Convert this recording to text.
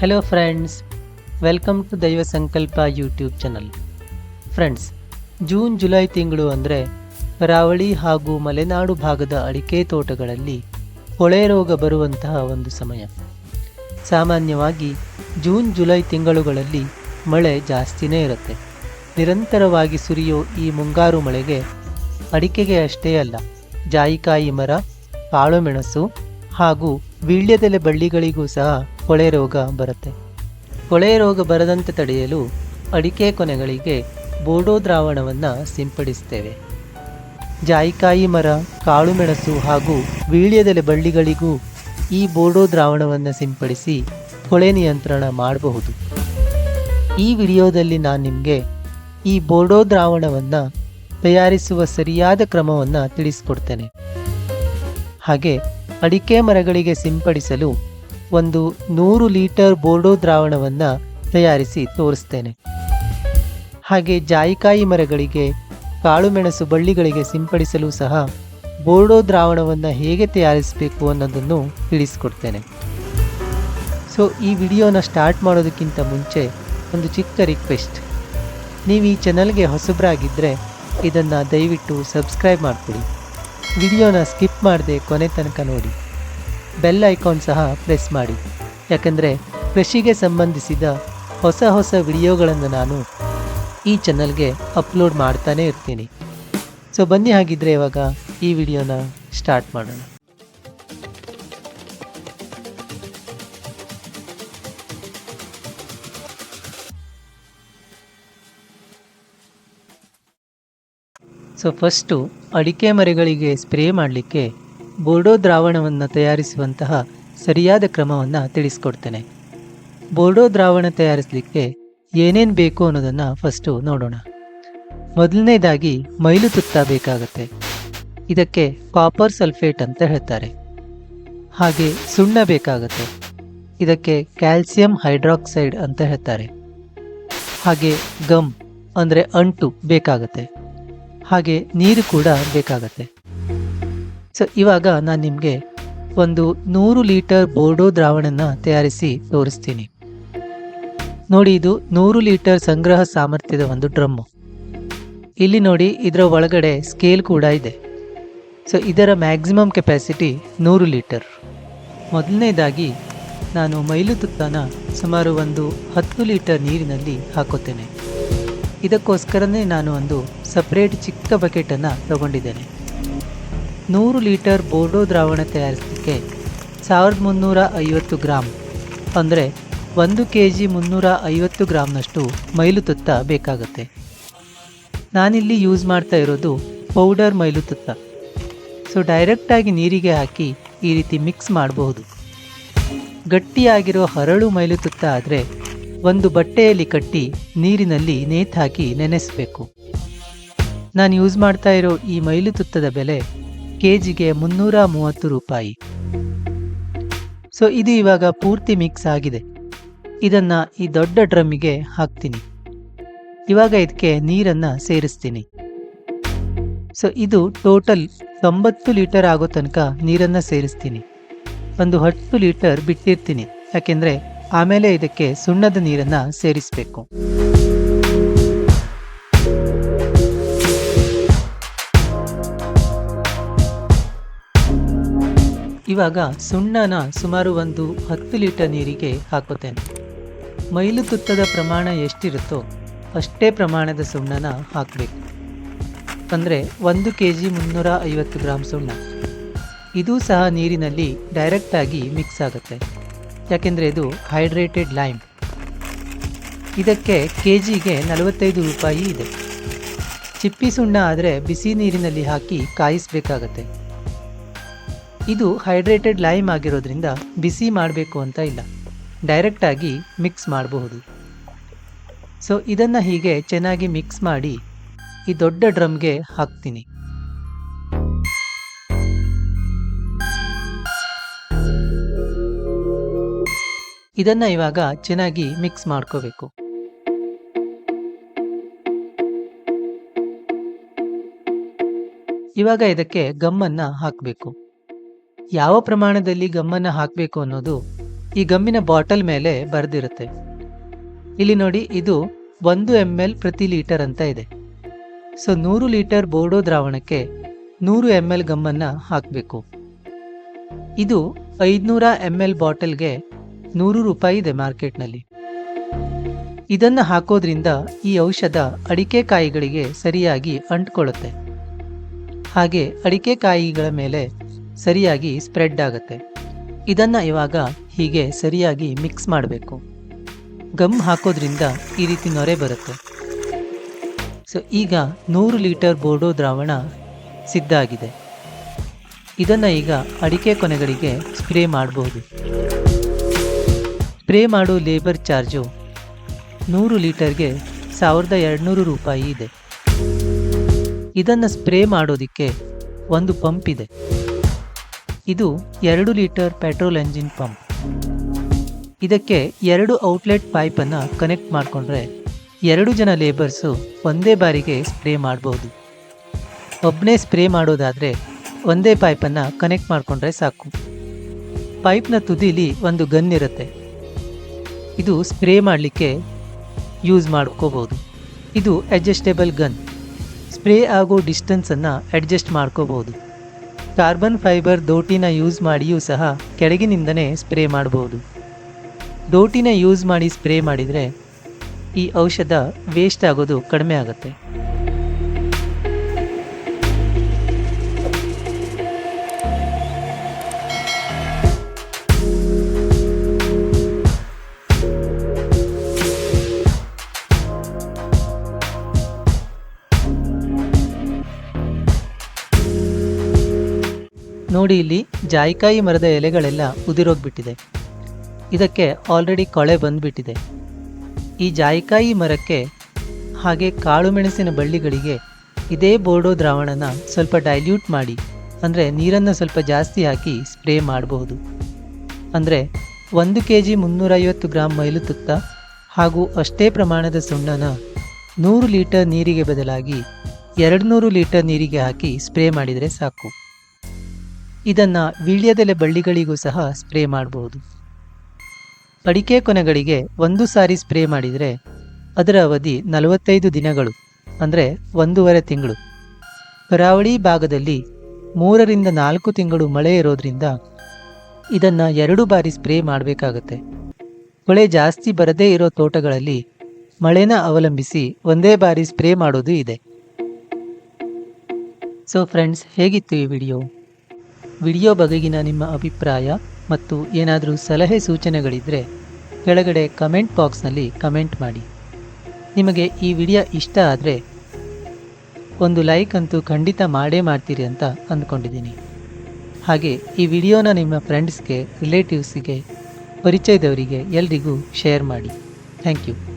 Hello friends welcome to Daiva Sankalpa YouTube channel friends June July ತಿಂಗಳು ಅಂದರೆ ಕರಾವಳಿ ಹಾಗೂ ಮಲೆನಾಡು ಭಾಗದ ಅಡಿಕೆ ತೋಟಗಳಲ್ಲಿ ಕೊಳೆ ರೋಗ ಬರುವಂತಹ ಒಂದು ಸಮಯ. ಸಾಮಾನ್ಯವಾಗಿ ಜೂನ್ ಜುಲೈ ತಿಂಗಳುಗಳಲ್ಲಿ ಮಳೆ ಜಾಸ್ತಿನೇ ಇರುತ್ತೆ. ನಿರಂತರವಾಗಿ ಸುರಿಯೋ ಈ ಮುಂಗಾರು ಮಳೆಗೆ ಅಡಿಕೆಗೆ ಅಷ್ಟೇ ಅಲ್ಲ, ಜಾಯಿಕಾಯಿ ಮರ ಕಾಳುಮೆಣಸು ಹಾಗೂ ವೀಳ್ಯದೆಲೆ ಬಳ್ಳಿಗಳಿಗೂ ಸಹ ಕೊಳೆ ರೋಗ ಬರುತ್ತೆ. ಕೊಳೆ ರೋಗ ಬರದಂತೆ ತಡೆಯಲು ಅಡಿಕೆ ಕೊನೆಗಳಿಗೆ ಬೋಡೋ ದ್ರಾವಣವನ್ನು ಸಿಂಪಡಿಸ್ತೇವೆ. ಜಾಯಿಕಾಯಿ ಮರ ಕಾಳುಮೆಣಸು ಹಾಗೂ ವೀಳ್ಯದೆಲೆ ಬಳ್ಳಿಗಳಿಗೂ ಈ ಬೋಡೋ ದ್ರಾವಣವನ್ನು ಸಿಂಪಡಿಸಿ ಕೊಳೆ ನಿಯಂತ್ರಣ ಮಾಡಬಹುದು. ಈ ವಿಡಿಯೋದಲ್ಲಿ ನಾನು ನಿಮಗೆ ಈ ಬೋಡೋ ದ್ರಾವಣವನ್ನು ತಯಾರಿಸುವ ಸರಿಯಾದ ಕ್ರಮವನ್ನು ತಿಳಿಸ್ಕೊಡ್ತೇನೆ. ಹಾಗೆ ಅಡಿಕೆ ಮರಗಳಿಗೆ ಸಿಂಪಡಿಸಲು ಒಂದು ನೂರು ಲೀಟರ್ ಬೋರ್ಡೋ ದ್ರಾವಣವನ್ನು ತಯಾರಿಸಿ ತೋರಿಸ್ತೇನೆ. ಹಾಗೆ ಜಾಯಿಕಾಯಿ ಮರಗಳಿಗೆ, ಕಾಳುಮೆಣಸು ಬಳ್ಳಿಗಳಿಗೆ ಸಿಂಪಡಿಸಲು ಸಹ ಬೋರ್ಡೋ ದ್ರಾವಣವನ್ನು ಹೇಗೆ ತಯಾರಿಸಬೇಕು ಅನ್ನೋದನ್ನು ತಿಳಿಸ್ಕೊಡ್ತೇನೆ. ಸೊ ಈ ವಿಡಿಯೋನ ಸ್ಟಾರ್ಟ್ ಮಾಡೋದಕ್ಕಿಂತ ಮುಂಚೆ ಒಂದು ಚಿಕ್ಕ ರಿಕ್ವೆಸ್ಟ್. ನೀವು ಈ ಚಾನಲ್ಗೆ ಹೊಸಬರಾಗಿದ್ದರೆ ಇದನ್ನು ದಯವಿಟ್ಟು ಸಬ್ಸ್ಕ್ರೈಬ್ ಮಾಡಿಕೊಡಿ. ವಿಡಿಯೋನ ಸ್ಕಿಪ್ ಮಾಡದೆ ಕೊನೆ ತನಕ ನೋಡಿ. ಬೆಲ್ ಐಕಾನ್ ಸಹ ಪ್ರೆಸ್ ಮಾಡಿ. ಯಾಕಂದರೆ ಕೃಷಿಗೆ ಸಂಬಂಧಿಸಿದ ಹೊಸ ಹೊಸ ವಿಡಿಯೋಗಳನ್ನು ನಾನು ಈ ಚಾನಲ್ಗೆ ಅಪ್ಲೋಡ್ ಮಾಡ್ತಾನೇ ಇರ್ತೀನಿ. ಸೊ ಬನ್ನಿ ಹಾಗಿದ್ರೆ ಇವಾಗ ಈ ವಿಡಿಯೋನ ಸ್ಟಾರ್ಟ್ ಮಾಡೋಣ. ಸೊ ಫಸ್ಟು ಅಡಿಕೆ ಮರಗಳಿಗೆ ಸ್ಪ್ರೇ ಮಾಡಲಿಕ್ಕೆ ಬೋರ್ಡೋ ದ್ರಾವಣವನ್ನು ತಯಾರಿಸುವಂತಹ ಸರಿಯಾದ ಕ್ರಮವನ್ನು ತಿಳಿಸ್ಕೊಡ್ತೇನೆ. ಬೋರ್ಡೋ ದ್ರಾವಣ ತಯಾರಿಸಲಿಕ್ಕೆ ಏನೇನು ಬೇಕು ಅನ್ನೋದನ್ನು ಫಸ್ಟು ನೋಡೋಣ. ಮೊದಲನೇದಾಗಿ ಮೈಲು ತುತ್ತ ಬೇಕಾಗತ್ತೆ. ಇದಕ್ಕೆ ಕಾಪರ್ ಸಲ್ಫೇಟ್ ಅಂತ ಹೇಳ್ತಾರೆ. ಹಾಗೆ ಸುಣ್ಣ ಬೇಕಾಗತ್ತೆ. ಇದಕ್ಕೆ ಕ್ಯಾಲ್ಸಿಯಂ ಹೈಡ್ರಾಕ್ಸೈಡ್ ಅಂತ ಹೇಳ್ತಾರೆ. ಹಾಗೆ ಗಮ್ ಅಂದರೆ ಅಂಟು ಬೇಕಾಗತ್ತೆ. ಹಾಗೆ ನೀರು ಕೂಡ ಬೇಕಾಗತ್ತೆ. ಸೊ ಇವಾಗ ನಾನು ನಿಮಗೆ ಒಂದು ನೂರು ಲೀಟರ್ ಬೋರ್ಡೋ ದ್ರಾವಣನ ತಯಾರಿಸಿ ತೋರಿಸ್ತೀನಿ. ನೋಡಿ, ಇದು ನೂರು ಲೀಟರ್ ಸಂಗ್ರಹ ಸಾಮರ್ಥ್ಯದ ಒಂದು ಡ್ರಮ್ಮು. ಇಲ್ಲಿ ನೋಡಿ, ಇದರ ಒಳಗಡೆ ಸ್ಕೇಲ್ ಕೂಡ ಇದೆ. ಸೊ ಇದರ ಮ್ಯಾಕ್ಸಿಮಮ್ ಕೆಪ್ಯಾಸಿಟಿ ನೂರು ಲೀಟರ್. ಮೊದಲನೇದಾಗಿ ನಾನು ಮೈಲು ತುತ್ತಾನ ಸುಮಾರು ಒಂದು ಹತ್ತು ಲೀಟರ್ ನೀರಿನಲ್ಲಿ ಹಾಕೋತೇನೆ ಇದಕ್ಕೋಸ್ಕರನೇ ನಾನು ಒಂದು ಸಪ್ರೇಟ್ ಚಿಕ್ಕ ಬಕೆಟನ್ನು ತಗೊಂಡಿದ್ದೇನೆ. ನೂರು ಲೀಟರ್ ಬೋರ್ಡೋ ದ್ರಾವಣ ತಯಾರಿಸಲಿಕ್ಕೆ ಸಾವಿರದ ಮುನ್ನೂರ ಐವತ್ತು ಗ್ರಾಮ್ ಅಂದರೆ ಒಂದು ಕೆ ಜಿ ಮುನ್ನೂರ ಐವತ್ತು ಗ್ರಾಮ್ನಷ್ಟು ಮೈಲು ತುತ್ತ ಬೇಕಾಗುತ್ತೆ. ನಾನಿಲ್ಲಿ ಯೂಸ್ ಮಾಡ್ತಾ ಇರೋದು ಪೌಡರ್ ಮೈಲು ತುತ್ತ. ಸೊ ಡೈರೆಕ್ಟಾಗಿ ನೀರಿಗೆ ಹಾಕಿ ಈ ರೀತಿ ಮಿಕ್ಸ್ ಮಾಡಬಹುದು. ಗಟ್ಟಿಯಾಗಿರೋ ಹರಳು ಮೈಲು ತುತ್ತ ಆದರೆ ಒಂದು ಬಟ್ಟೆಯಲ್ಲಿ ಕಟ್ಟಿ ನೀರಿನಲ್ಲಿ ನೇತು ಹಾಕಿ ನೆನೆಸಬೇಕು. ನಾನು ಯೂಸ್ ಮಾಡ್ತಾ ಇರೋ ಈ ಮೈಲು ತುತ್ತದ ಬೆಲೆ ಕೆ ಜಿಗೆ ಮುನ್ನೂರ ಮೂವತ್ತು ರೂಪಾಯಿ. ಸೊ ಇದು ಇವಾಗ ಪೂರ್ತಿ ಮಿಕ್ಸ್ ಆಗಿದೆ. ಇದನ್ನು ಈ ದೊಡ್ಡ ಡ್ರಮ್ಮಿಗೆ ಹಾಕ್ತೀನಿ. ಇವಾಗ ಇದಕ್ಕೆ ನೀರನ್ನು ಸೇರಿಸ್ತೀನಿ. ಸೊ ಇದು ಟೋಟಲ್ ತೊಂಬತ್ತು ಲೀಟರ್ ಆಗೋ ತನಕ ನೀರನ್ನು ಸೇರಿಸ್ತೀನಿ. ಒಂದು ಹತ್ತು ಲೀಟರ್ ಬಿಟ್ಟಿರ್ತೀನಿ. ಯಾಕೆಂದರೆ ಆಮೇಲೆ ಇದಕ್ಕೆ ಸುಣ್ಣದ ನೀರನ್ನು ಸೇರಿಸಬೇಕು. ಇವಾಗ ಸುಣ್ಣನ ಸುಮಾರು ಒಂದು ಹತ್ತು ಲೀಟರ್ ನೀರಿಗೆ ಹಾಕುತ್ತೇನೆ. ಮೈಲು ತುತ್ತದ ಪ್ರಮಾಣ ಎಷ್ಟಿರುತ್ತೋ ಅಷ್ಟೇ ಪ್ರಮಾಣದ ಸುಣ್ಣನ ಹಾಕಬೇಕು. ಅಂದರೆ ಒಂದು ಕೆ ಜಿ ಮುನ್ನೂರ ಐವತ್ತು ಗ್ರಾಮ್ ಸುಣ್ಣ. ಇದು ಸಹ ನೀರಿನಲ್ಲಿ ಡೈರೆಕ್ಟಾಗಿ ಮಿಕ್ಸ್ ಆಗುತ್ತೆ. ಯಾಕೆಂದರೆ ಇದು ಹೈಡ್ರೇಟೆಡ್ ಲೈಮ್ ಇದಕ್ಕೆ ಕೆ ಜಿಗೆ ನಲವತ್ತೈದು ರೂಪಾಯಿ ಇದೆ. ಚಿಪ್ಪಿ ಸುಣ್ಣ ಆದರೆ ಬಿಸಿ ನೀರಿನಲ್ಲಿ ಹಾಕಿ ಕಾಯಿಸಬೇಕಾಗತ್ತೆ. ಇದು ಹೈಡ್ರೇಟೆಡ್ ಲೈಮ್ ಆಗಿರೋದ್ರಿಂದ ಬಿಸಿ ಮಾಡಬೇಕು ಅಂತ ಇಲ್ಲ. ಡೈರೆಕ್ಟಾಗಿ ಮಿಕ್ಸ್ ಮಾಡಬಹುದು. ಸೊ, ಇದನ್ನು ಹೀಗೆ ಚೆನ್ನಾಗಿ ಮಿಕ್ಸ್ ಮಾಡಿ ಈ ದೊಡ್ಡ ಡ್ರಮ್ಗೆ ಹಾಕ್ತೀನಿ. ಇದನ್ನು ಇವಾಗ ಚೆನ್ನಾಗಿ ಮಿಕ್ಸ್ ಮಾಡ್ಕೋಬೇಕು. ಇವಾಗ ಇದಕ್ಕೆ ಗಮ್ಮನ್ನು ಹಾಕಬೇಕು. ಯಾವ ಪ್ರಮಾಣದಲ್ಲಿ ಗಮ್ಮನ್ನು ಹಾಕಬೇಕು ಅನ್ನೋದು ಈ ಗಮ್ಮಿನ ಬಾಟಲ್ ಮೇಲೆ ಬರೆದಿರುತ್ತೆ. ಇಲ್ಲಿ ನೋಡಿ, ಇದು ಒಂದು ಎಂ ಎಲ್ ಪ್ರತಿ ಲೀಟರ್ ಅಂತ ಇದೆ. ಸೊ, ನೂರು ಲೀಟರ್ ಬೋರ್ಡೋ ದ್ರಾವಣಕ್ಕೆ ನೂರು ಎಂ ಎಲ್ ಗಮ್ಮನ್ನು ಹಾಕಬೇಕು. ಇದು ಐದುನೂರ ಎಂ ಎಲ್ ಬಾಟಲ್ಗೆ ನೂರು ರೂಪಾಯಿ ಇದೆ ಮಾರ್ಕೆಟ್ನಲ್ಲಿ. ಇದನ್ನು ಹಾಕೋದ್ರಿಂದ ಈ ಔಷಧ ಅಡಿಕೆ ಕಾಯಿಗಳಿಗೆ ಸರಿಯಾಗಿ ಅಂಟ್ಕೊಳ್ಳುತ್ತೆ. ಹಾಗೆ ಅಡಿಕೆ ಕಾಯಿಗಳ ಮೇಲೆ ಸರಿಯಾಗಿ ಸ್ಪ್ರೆಡ್ ಆಗುತ್ತೆ. ಇದನ್ನು ಇವಾಗ ಹೀಗೆ ಸರಿಯಾಗಿ ಮಿಕ್ಸ್ ಮಾಡಬೇಕು. ಗಮ್ ಹಾಕೋದ್ರಿಂದ ಈ ರೀತಿ ನೊರೆ ಬರುತ್ತೆ. ಸೊ ಈಗ ನೂರು ಲೀಟರ್ ಬೋರ್ಡೋ ದ್ರಾವಣ ಸಿದ್ಧ ಆಗಿದೆ ಇದನ್ನು ಈಗ ಅಡಿಕೆ ಕೊನೆಗಳಿಗೆ ಸ್ಪ್ರೇ ಮಾಡಬಹುದು ಸ್ಪ್ರೇ ಮಾಡೋ ಲೇಬರ್ ಚಾರ್ಜು ನೂರು ಲೀಟರ್ಗೆ ಸಾವಿರದ ಎರಡುನೂರು ರೂಪಾಯಿ ಇದೆ. ಇದನ್ನು ಸ್ಪ್ರೇ ಮಾಡೋದಕ್ಕೆ ಒಂದು ಪಂಪ್ ಇದೆ. ಇದು ಎರಡು ಲೀಟರ್ ಪೆಟ್ರೋಲ್ ಎಂಜಿನ್ ಪಂಪ್. ಇದಕ್ಕೆ ಎರಡು ಔಟ್ಲೆಟ್ ಪೈಪನ್ನು ಕನೆಕ್ಟ್ ಮಾಡಿಕೊಂಡ್ರೆ ಎರಡು ಜನ ಲೇಬರ್ಸು ಒಂದೇ ಬಾರಿಗೆ ಸ್ಪ್ರೇ ಮಾಡ್ಬೋದು. ಒಬ್ಬನೇ ಸ್ಪ್ರೇ ಮಾಡೋದಾದರೆ ಒಂದೇ ಪೈಪನ್ನು ಕನೆಕ್ಟ್ ಮಾಡಿಕೊಂಡ್ರೆ ಸಾಕು. ಪೈಪ್ನ ತುದಿಲಿ ಒಂದು ಗನ್ ಇರುತ್ತೆ. ಇದು ಸ್ಪ್ರೇ ಮಾಡಲಿಕ್ಕೆ ಯೂಸ್ ಮಾಡ್ಕೋಬೋದು. ಇದು ಅಡ್ಜಸ್ಟೇಬಲ್ ಗನ್. ಸ್ಪ್ರೇ ಆಗೋ ಡಿಸ್ಟೆನ್ಸನ್ನು ಅಡ್ಜಸ್ಟ್ ಮಾಡ್ಕೋಬೋದು. ಕಾರ್ಬನ್ ಫೈಬರ್ ದೋಟಿನ ಯೂಸ್ ಮಾಡಿಯೂ ಸಹ ಕೆಳಗಿನಿಂದನೇ ಸ್ಪ್ರೇ ಮಾಡಬಹುದು. ದೋಟಿನ ಯೂಸ್ ಮಾಡಿ ಸ್ಪ್ರೇ ಮಾಡಿದರೆ ಈ ಔಷಧ ವೇಸ್ಟ್ ಆಗೋದು ಕಡಿಮೆ ಆಗುತ್ತೆ. ನೋಡಿ ಇಲ್ಲಿ ಜಾಯಿಕಾಯಿ ಮರದ ಎಲೆಗಳೆಲ್ಲ ಉದಿರೋಗ್ಬಿಟ್ಟಿದೆ. ಇದಕ್ಕೆ ಆಲ್ರೆಡಿ ಕೊಳೆ ಬಂದ್ಬಿಟ್ಟಿದೆ. ಈ ಜಾಯಿಕಾಯಿ ಮರಕ್ಕೆ ಹಾಗೆ ಕಾಳು ಮೆಣಸಿನ ಬಳ್ಳಿಗಳಿಗೆ ಇದೇ ಬೋರ್ಡೋ ದ್ರಾವಣನ ಸ್ವಲ್ಪ ಡೈಲ್ಯೂಟ್ ಮಾಡಿ, ಅಂದರೆ ನೀರನ್ನು ಸ್ವಲ್ಪ ಜಾಸ್ತಿ ಹಾಕಿ ಸ್ಪ್ರೇ ಮಾಡಬಹುದು. ಅಂದರೆ ಒಂದು ಕೆ ಜಿ ಮುನ್ನೂರೈವತ್ತು ಗ್ರಾಮ್ ಮೈಲು ತುತ್ತ ಹಾಗೂ ಅಷ್ಟೇ ಪ್ರಮಾಣದ ಸುಣ್ಣನ ನೂರು ಲೀಟರ್ ನೀರಿಗೆ ಬದಲಾಗಿ ಎರಡು ನೂರು ಲೀಟರ್ ನೀರಿಗೆ ಹಾಕಿ ಸ್ಪ್ರೇ ಮಾಡಿದರೆ ಸಾಕು. ಇದನ್ನು ವೀಳ್ಯದೆಲೆ ಬಳ್ಳಿಗಳಿಗೂ ಸಹ ಸ್ಪ್ರೇ ಮಾಡಬಹುದು ಅಡಿಕೆ ಕೊನೆಗಳಿಗೆ ಒಂದು ಸಾರಿ ಸ್ಪ್ರೇ ಮಾಡಿದರೆ ಅದರ ಅವಧಿ ನಲವತ್ತೈದು ದಿನಗಳು, ಅಂದರೆ ಒಂದೂವರೆ ತಿಂಗಳು. ಕರಾವಳಿ ಭಾಗದಲ್ಲಿ ಮೂರರಿಂದ ನಾಲ್ಕು ತಿಂಗಳು ಮಳೆ ಇರೋದ್ರಿಂದ ಇದನ್ನು ಎರಡು ಬಾರಿ ಸ್ಪ್ರೇ ಮಾಡಬೇಕಾಗತ್ತೆ. ಮಳೆ ಜಾಸ್ತಿ ಬರದೇ ಇರೋ ತೋಟಗಳಲ್ಲಿ ಮಳೆನ ಅವಲಂಬಿಸಿ ಒಂದೇ ಬಾರಿ ಸ್ಪ್ರೇ ಮಾಡೋದು ಇದೆ. ಸೊ ಫ್ರೆಂಡ್ಸ್ ಹೇಗಿತ್ತು ಈ ವಿಡಿಯೋ? ವಿಡಿಯೋ ಬಗೆಗಿನ ನಿಮ್ಮ ಅಭಿಪ್ರಾಯ ಮತ್ತು ಏನಾದರೂ ಸಲಹೆ ಸೂಚನೆಗಳಿದ್ದರೆ ಕೆಳಗಡೆ ಕಮೆಂಟ್ ಬಾಕ್ಸ್ನಲ್ಲಿ ಕಮೆಂಟ್ ಮಾಡಿ. ನಿಮಗೆ ಈ ವಿಡಿಯೋ ಇಷ್ಟ ಆದರೆ ಒಂದು ಲೈಕ್ ಅಂತೂ ಖಂಡಿತ ಮಾಡೇ ಮಾಡ್ತೀರಿ ಅಂತ ಅಂದ್ಕೊಂಡಿದ್ದೀನಿ. ಹಾಗೆ ಈ ವಿಡಿಯೋನ ನಿಮ್ಮ ಫ್ರೆಂಡ್ಸ್ಗೆ, ರಿಲೇಟಿವ್ಸಿಗೆ, ಪರಿಚಯದವರಿಗೆ ಎಲ್ರಿಗೂ ಶೇರ್ ಮಾಡಿ. Thank you.